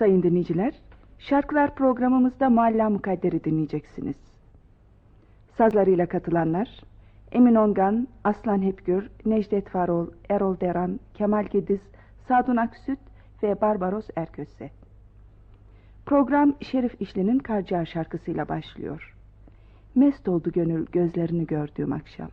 Sayın dinleyiciler, şarkılar programımızda Mualla Mukadder'i dinleyeceksiniz. Sazlarıyla katılanlar, Emin Ongan, Aslan Hepgür, Necdet Farol, Erol Deran, Kemal Gediz, Sadun Aksüt ve Barbaros Erköse. Program Şerif İşli'nin Karciğer şarkısıyla başlıyor. Mest oldu gönül gözlerini gördüğüm akşam.